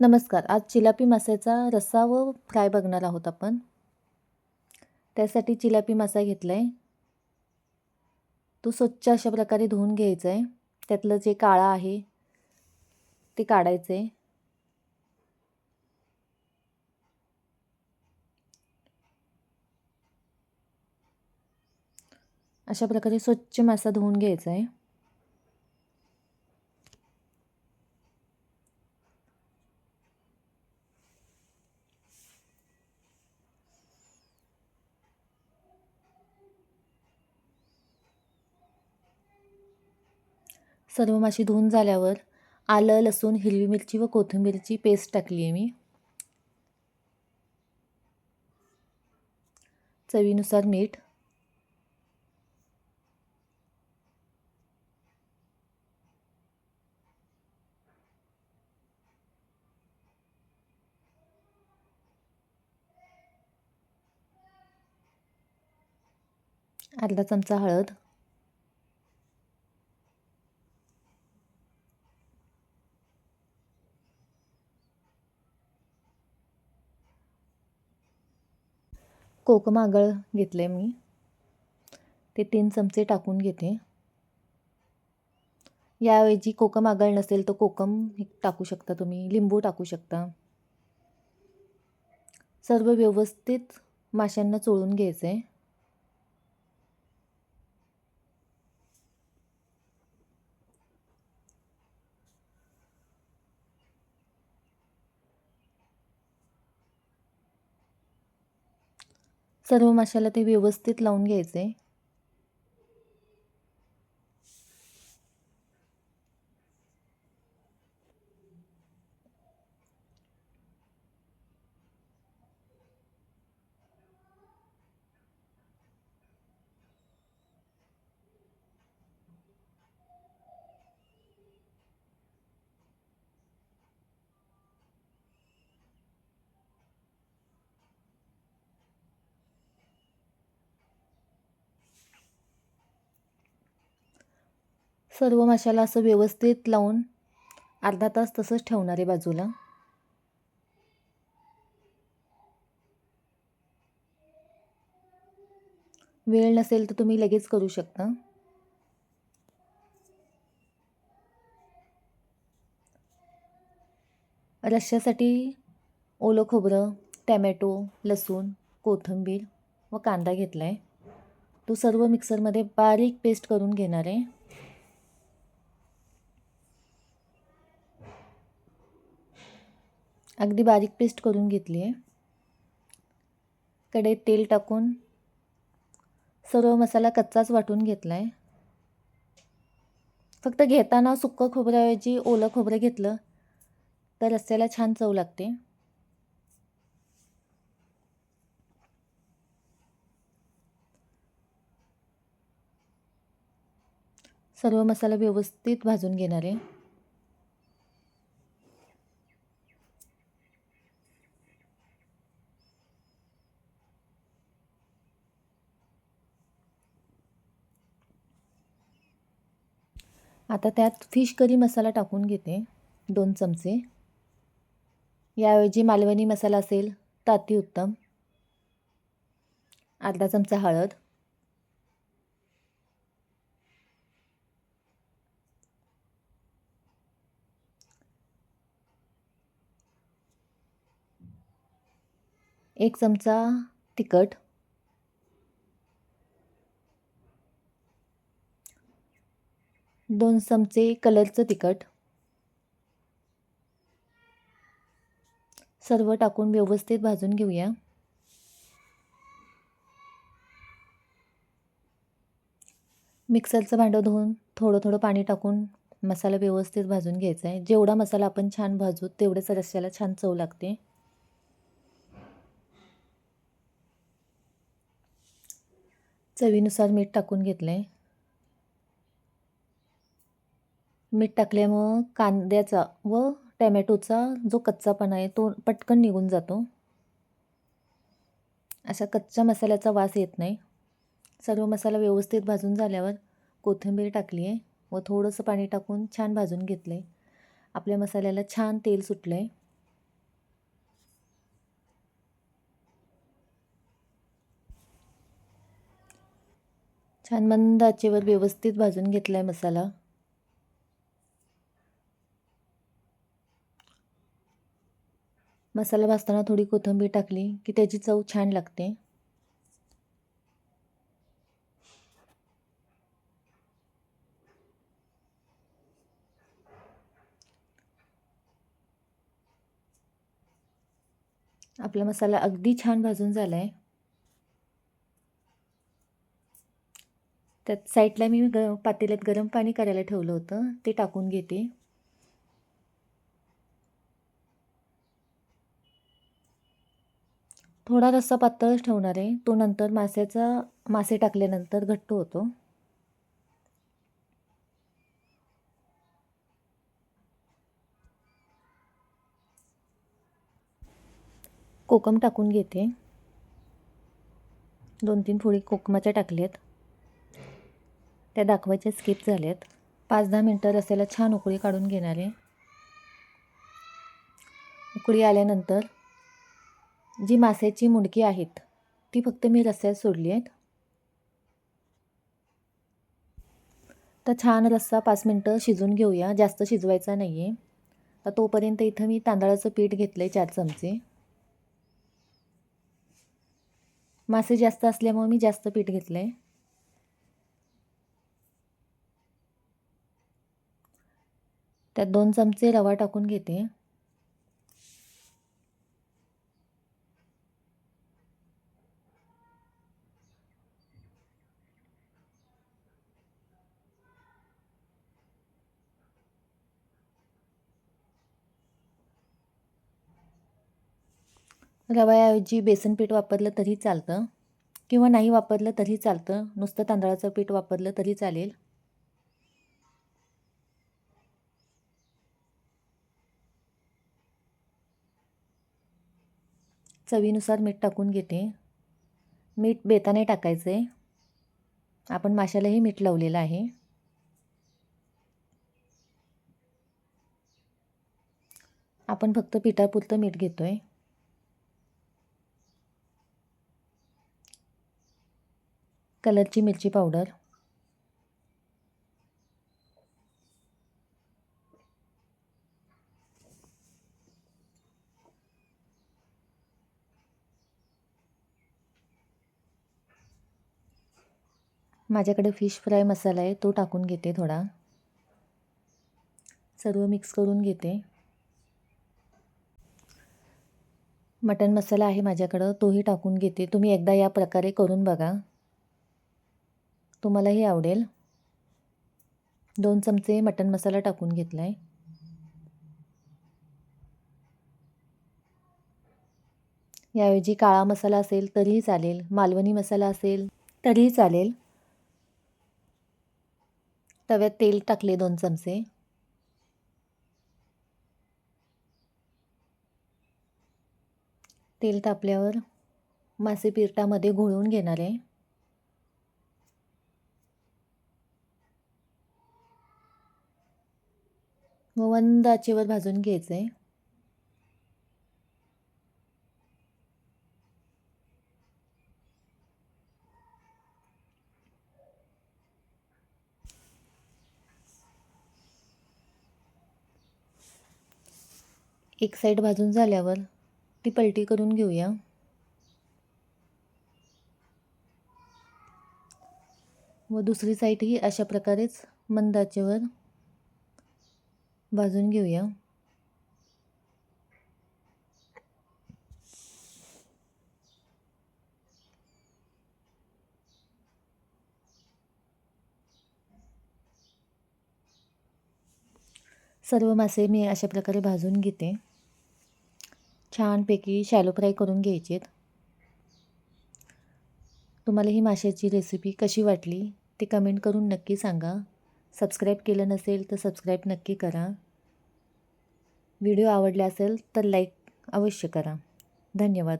नमस्कार. आज चिलापी मासाचा रस्सा व फ्राय बघणार आहोत आपण. त्यासाठी चिलापी मासा घेतला आहे तो स्वच्छ अशा प्रकारे धुवून घ्यायचा आहे त्यातलं जे काळा आहे ते काढायचं आहे अशा प्रकारे स्वच्छ मासा धुवून घ्यायचा आहे सर्व माशी धुवून झाल्यावर आलं लसूण हिरवी मिरची व कोथिंबीरची पेस्ट टाकली आहे मी. चवीनुसार मीठ. अर्धा चमचा हळद. कोकम आगळ घेतलं आहे मी. ते तीन चमचे टाकून घेते. याऐवजी कोकम आगळ नसेल तर कोकम टाकू शकता तुम्ही लिंबू टाकू शकता. सर्व व्यवस्थित माशांना चोळून घ्यायचं आहे सर्व माशाला ते व्यवस्थित लावून घ्यायचे. सर्व मसाला असं व्यवस्थित लावून अर्धा तास तसंच ठेवणार आहे बाजूला. वेळ नसेल तर तुम्ही लगेच करू शकता. रश्श्यासाठी ओलं खोबरं टॅमॅटो लसूण कोथिंबीर व कांदा घेतला आहे तो सर्व मिक्सरमध्ये बारीक पेस्ट करून घेणार आहे. अगदी बारीक पेस्ट करून घेतली आहे. कढईत तेल टाकून सर्व मसाला कच्चाच वाटून घेतला आहे फक्त घेताना सुक्कं खोबऱ्याऐवजी ओलं खोबरं घेतलं तर रस्त्याला छान चव लागते. सर्व मसाला व्यवस्थित भाजून घेणार आहे. आता त्यात फिश करी मसाला टाकून घेते दोन चमचे. याऐवजी मालवणी मसाला असेल तर अतिउत्तम अर्धा चमचा हळद. एक चमचा तिखट. दोन चमचे कलरचं तिखट. सर्व टाकून व्यवस्थित भाजून घेऊया. मिक्सरचं भांडं धुवून थोडं थोडं पाणी टाकून मसाला व्यवस्थित भाजून घ्यायचा आहे. जेवढा मसाला आपण छान भाजू तेवढंच रस्स्याला छान चव लागते. चवीनुसार मीठ टाकून घेतलं आहे मीठ टाकल्यामुळं कांद्याचा व टॅमॅटोचा जो कच्चापणा आहे तो पटकन निघून जातो. अशा कच्च्या मसाल्याचा वास येत नाही. सर्व मसाला व्यवस्थित भाजून झाल्यावर कोथिंबीर टाकली आहे व थोडंसं पाणी टाकून छान भाजून घेतलं आहे आपल्या मसाल्याला छान तेल सुटलं आहे छान मंद आचेवर व्यवस्थित भाजून घेतला आहे मसाला. मसाला भाजताना थोडी कोथिंबीर टाकली की त्याची चव छान लागते. आपला मसाला अगदी छान भाजून झाला आहे त्यात साईडला मी ग पातेल्यात गरम पाणी करायला ठेवलं होतं ते टाकून घेते. थोडा रस्सा पातळच ठेवणार आहे. तो नंतर मासेचा मासे टाकल्यानंतर घट्ट होतो. कोकम टाकून घेते. दोन तीन फोडी कोकमाच्या टाकल्यात. त्या दाखवायच्या स्किप झाल्यात. पाच दहा मिनटं रस्याला छान उकळी काढून घेणार आहे. उकळी आल्यानंतर जी मासेची मुंडकी आहेत ती फक्त मी रस्स्यात सोडली आहेत. तर छान रस्सा पाच मिनटं शिजून घेऊया जास्त शिजवायचा नाही आहे तर तोपर्यंत इथं मी तांदळाचं पीठ घेतलं आहे चार चमचे. मासे जास्त असल्यामुळे मी जास्त पीठ घेतलं आहे त्यात दोन चमचे रवा टाकून घेते. रव्याऐवजी बेसन पीठ वापरलं तरी चालतं. किंवा नाही वापरलं तरी चालतं. नुसतं तांदळाचं पीठ वापरलं तरी चालेल. चवीनुसार मीठ टाकून घेते. मीठ बेताने टाकायचं. आहे आपण माशालाही मीठ लावलेलं आहे. आपण फक्त पिठापुरतं मीठ घेतो आहे कलरची मिरची पावडर. माझ्याकडे फिश फ्राय मसाला आहे तो टाकून घेते थोडा. सर्व मिक्स करून घेते. मटन मसाला आहे माझ्याकडं तोही टाकून घेते. तुम्ही एकदा या प्रकारे करून बघा. तुम्हालाही आवडेल. दोन चमचे मटन मसाला टाकून घेतला आहे याऐवजी काळा मसाला असेल तरीही चालेल. मालवणी मसाला असेल तरीही चालेल. तव्यात तेल टाकले दोन चमचे. तेल तापल्यावर मासे पिरटामध्ये घोळून घेणार आहे. मंद आचेवर भाजून घ्यायचं आहे एक साईड भाजून झाल्यावर ती पलटी करून घेऊया. व दुसरी साईडही अशा प्रकारेच मंदाचेवर भाजून घेऊया. सर्व मासे मी अशा प्रकारे भाजून घेते. छानपैकी शॅलो फ्राय करून घ्यायचेत. तुम्हाला ही माशाची रेसिपी कशी वाटली ते कमेंट करून नक्की सांगा. सबस्क्राईब केलं नसेल तर सबस्क्राईब नक्की करा. व्हिडिओ आवडला असेल तर लाईक अवश्य करा. धन्यवाद.